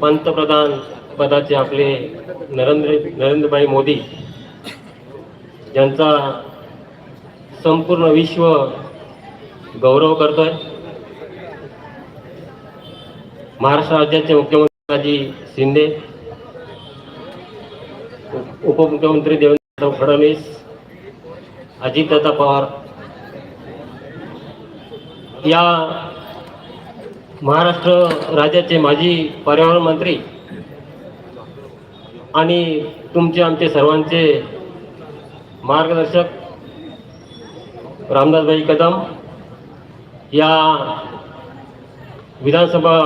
पंतप्रधान पदाचे आपले नरेंद्र नरेंद्रभाई मोदी यांचा संपूर्ण विश्व गौरव करतोय. महाराष्ट्र राज्याचे मुख्यमंत्री राजी शिंदे उपमुख्यमंत्री देवेंद्र फडणवीस अजितदादा पवार. या महाराष्ट्र राज्याचे माजी पर्यावरण मंत्री आणि तुमचे आमचे सर्वांचे मार्गदर्शक रामदासभाई कदम या विधानसभा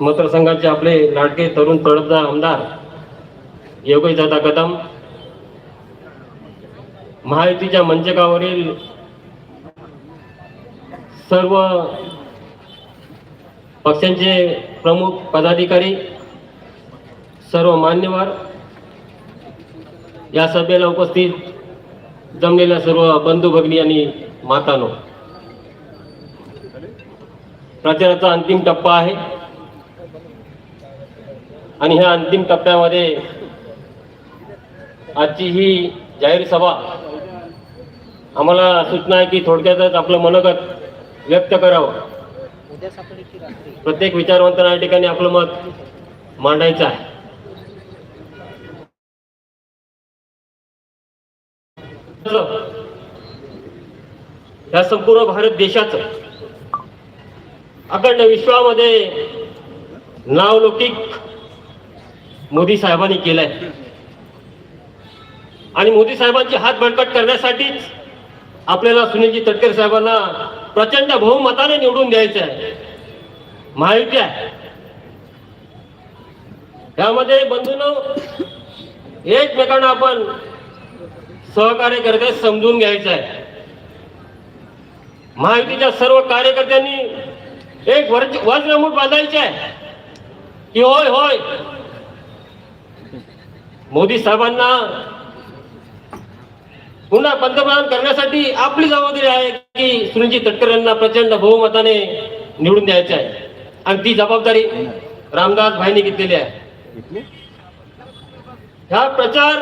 मतदारसंघाचे आपले लाडके तरुण तळपदार आमदार योगेशदादा कदम महायुतीच्या मंचकावरील सर्व पक्षांचे प्रमुख पदाधिकारी सर्व मान्यवर या सभेला उपस्थित जमलेल्या सर्व बंधू भगिनी आणि मातानो प्रचाराचा अंतिम टप्पा आहे. आणि ह्या अंतिम टप्प्यामध्ये आजची ही जाहीर सभा आम्हाला सूचना आहे की थोडक्यातच आपलं मनोगत व्यक्त करावं. प्रत्येक विचारवंतांना या ठिकाणी आपलं मत मांडायचं आहे. या संपूर्ण भारत देशाच अखंड विश्वामध्ये नावलौकिक मोदी साहेबांनी केलंय. आणि मोदी साहेबांची हात बळकट करण्यासाठीच आपल्याला सुनीलजी तटकरे साहेबांना प्रचंड बहुमताने निवडून द्यायचं आहे. महायुती आहे. त्यामध्ये बंधून एकमेकांना आपण सहकार्य करते समजून घ्यायचं आहे. महायुतीच्या सर्व कार्यकर्त्यांनी एक वर्ज वज्रमूठ बांधायचे आहे. की होय होय. मोदी साहेबांना पुन्हा पंतप्रधान करण्यासाठी आपली जबाबदारी आहे की सुनीलजी तटकरे यांना प्रचंड बहुमताने निवडून द्यायचे आहे. आणि ती जबाबदारी रामदास भाईंनी घेतलेली आहे. ह्या प्रचार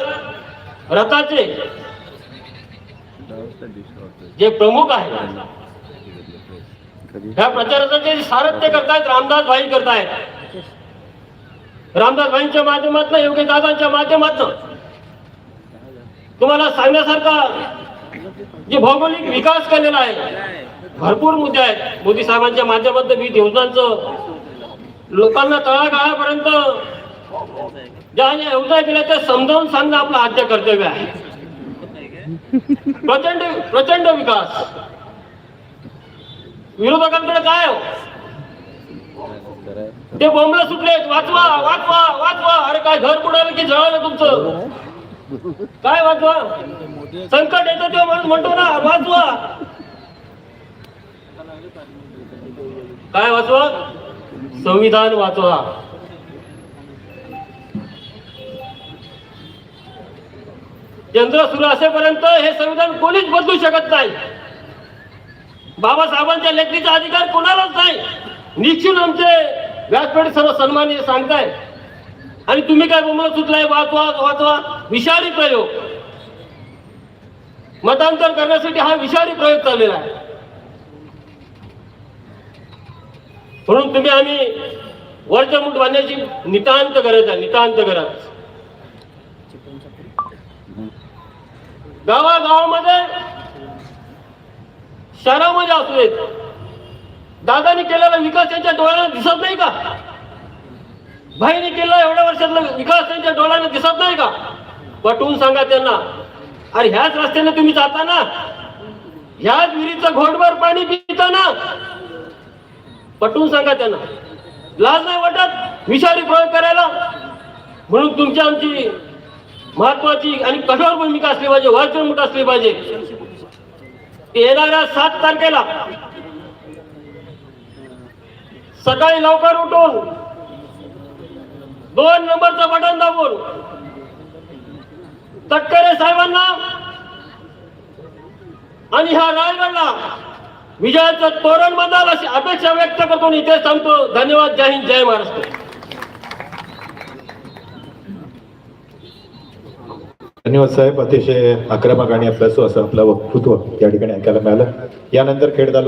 रथाचे जे प्रमुख आहेत ह्या प्रचाराचे जे सारथ्य करतायत रामदास भाई करतायत. रामदास भाईंच्या माध्यमातून योगी दादांच्या माध्यमातून तुम्हाला सांगण्यासारखा जे भौगोलिक विकास केलेला आहे भरपूर मुद्दे आहेत. मोदी साहेबांच्या माध्यमातून विविध योजनांचं लोकांना तळागाळापर्यंत ज्या ज्या योजना दिल्या त्या समजावून सांगणं आपलं आद्य कर्तव्य आहे. प्रचंड प्रचंड विकास. विरोधकांकडे काय हो? ते बोंबला सुटलेत. वाचवा वाचवा वाचवा. अरे काय घर बुडालं की जळालं तुमचं? काय वाचवा? संकट येतो तेव्हा माणूस म्हणतो ना वाचवा. काय वाचवा? संविधान वाचवा. यंत्र सुरू असेपर्यंत हे संविधान कोणीच बदलू शकत नाही. बाबासाहेबांच्या लेखणीचा अधिकार कोणालाच नाही. निश्चित आमचे व्यासपीठ सर्व सन्मानी सांगताय आणि तुम्ही काय बोमला सुटलाय? वाचवा वाचवा. विषारी प्रयोग. मतांतर करण्यासाठी हा विषारी प्रयोग चाललेला आहे. म्हणून तुम्ही आम्ही वरचमूट बांधण्याची नितांत गरज आहे नितांत गरज. गावागावामध्ये शहरामध्ये असू देत दादानी केलेला विकास त्यांच्या डोळ्याला दिसत नाही का? भाईने केलेला एवढ्या वर्षातला विकास त्यांच्या डोळ्याला दिसत नाही का? पटवून सांगा त्यांना. अरे ह्याच रस्त्याने तुम्ही जाता ना ह्याच विहिरीचं घोटभर पाणी पिता ना पटवून सांगा त्यांना. लाज नाही वाटत विषारी प्रयोग करायला? म्हणून तुमची आमची महत्वाची आणि कठोर भूमिका असली पाहिजे वाचनमुठ असली पाहिजे. येणाऱ्या सात तारखेला सकाळी लवकर उठून दोन नंबरचं बटन दाबून तटकरे साहेबांना आणि ह्या रायगडला विजयाचं तोरण बदल अशी अपेक्षा व्यक्त करतो इथे सांगतो धन्यवाद जय हिंद जय महाराष्ट्र. धन्यवाद साहेब अतिशय आक्रमक आणि अभ्यासू असं आपलं वक्तृत्व या ठिकाणी ऐकायला मिळालं. यानंतर खेळ